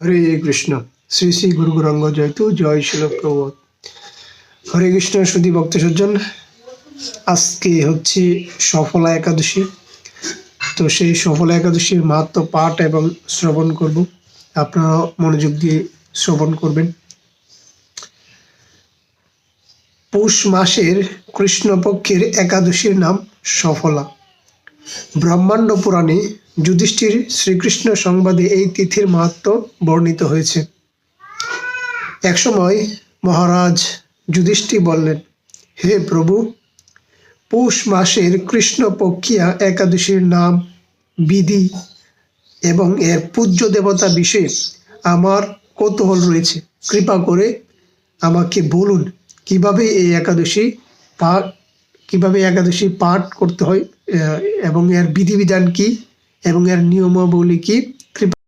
হরে কৃষ্ণ। শ্রী শ্রী গুরু গৌরাঙ্গ জয়তু জয় শিল প্রবোধ। হরে কৃষ্ণ সুদী ভক্ত সজ্জন, আজকে হচ্ছে সফলা একাদশী। তো সেই সফলা একাদশীর মাহাত্ম পাঠ এবং শ্রবণ করব। আপনারা মনোযোগ দিয়ে শ্রবণ করবেন। পৌষ মাসের কৃষ্ণপক্ষের একাদশীর নাম সফলা। ব্রহ্মাণ্ড পুরাণে যুধিষ্ঠির শ্রীকৃষ্ণ সংবাদে এই তিথির মাহাত্ম বর্ণিত হয়েছে। একসময় মহারাজ যুধিষ্ঠি বললেন, হে প্রভু, পৌষ মাসের কৃষ্ণপক্ষিয়া একাদশীর নাম বিধি এবং এর পূজ্য দেবতা বিষয়ে আমার কৌতূহল রয়েছে। কৃপা করে আমাকে বলুন, কীভাবে এই একাদশী পাঠ কীভাবে একাদশী পাঠ করতে হয়? এবং এর বিধিবিধান কি? এবং এর নিয়মাবলী কি?